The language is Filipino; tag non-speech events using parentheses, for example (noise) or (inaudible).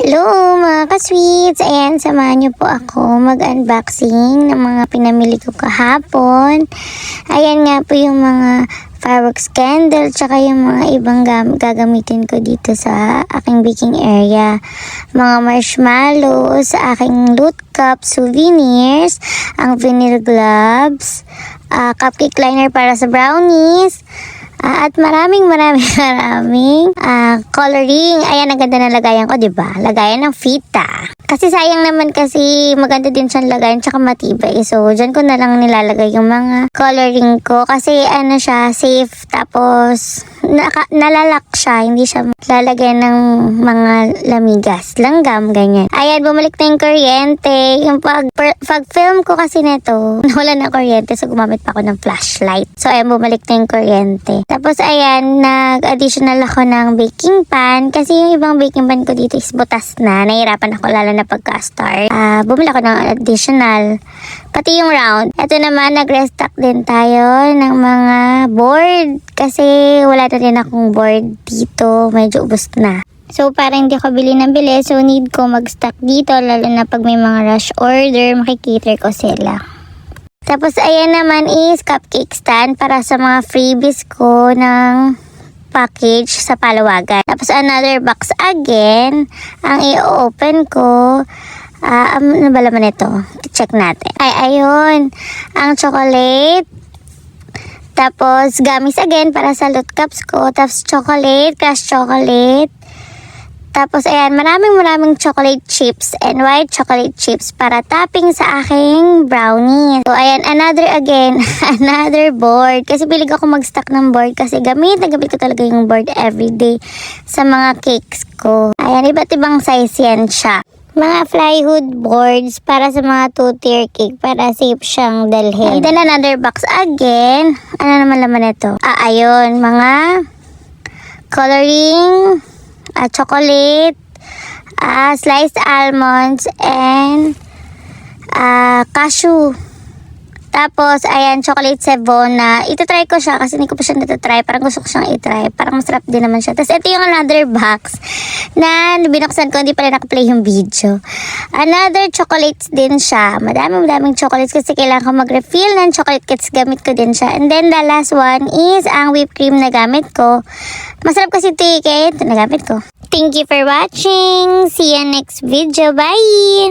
Hello mga ka-sweets! Ayan, samahan niyo po ako mag-unboxing ng mga pinamili ko kahapon. Ayan nga po yung mga fireworks candle tsaka yung mga ibang gam- gagamitin ko dito sa aking baking area. Mga marshmallows, aking loot cup souvenirs, ang vinyl gloves, ah, cupcake liner para sa brownies, Ah, at maraming maraming (laughs) maraming ah, coloring. Ayan, ang ganda na lagayan ko, di ba? Lagayan ng fita. Kasi sayang naman kasi maganda din siyang lagayan tsaka matibay. So, dyan ko na lang nilalagay yung mga coloring ko. Kasi ano siya, safe. Tapos, naka, nalalak siya. Hindi siya lalagyan ng mga lamigas. Langgam, ganyan. Ayan, bumalik na yung kuryente. Yung pag, per, pag film ko kasi nito, (laughs) nawala na kuryente. So, gumamit pa ako ng flashlight. So, ayan, bumalik na yung kuryente. Tapos, ayan, nag-additional ako ng baking pan. Kasi yung ibang baking pan ko dito is butas na. Nahirapan ako lalo na pagka-start. Ah, bumili ako ng additional. Pati yung round. Ito naman, nag-restock din tayo ng mga board. Kasi wala na rin akong board dito. Medyo ubos na. So, para hindi ako bili ng bili, so need ko mag-stock dito, lalo na pag may mga rush order, makikiter ko sila. Tapos, ayan naman is cupcake stand para sa mga freebies ko ng package sa palawagan. Tapos, another box again. Ang i-open ko, ah, ano ba laman ito? Check natin. Ay, ayun. Ang chocolate. Tapos, gamis again para sa loot cups ko. Tapos, chocolate, crush chocolate. Tapos, ayan, maraming maraming chocolate chips and white chocolate chips para topping sa aking brownie. So, ayan, another again, (laughs) another board. Kasi pilig ako mag-stock ng board kasi gamit na gamit ko talaga yung board everyday sa mga cakes ko. Ayan, iba't ibang size yan siya. Mga flywood boards para sa mga two-tier cake para safe siyang dalhin. And then another box again. Ano naman laman ito? Ah, ayun, mga coloring, ah, chocolate, ah, sliced almonds, and ah, cashew. Tapos, ayan, chocolate Sevona. Ito try ko siya kasi hindi ko pa siya natatry. Parang gusto ko siyang itry. Parang masarap din naman siya. Tapos, ito yung another box na binuksan ko. Hindi pala nakaplay yung video. Another chocolates din siya. Madami, madaming chocolates kasi kailangan ko mag-refill ng chocolate kits. Gamit ko din siya. And then, the last one is ang whipped cream na gamit ko. Masarap kasi ito eh, kaya ito na gamit ko. Thank you for watching. See you next video. Bye!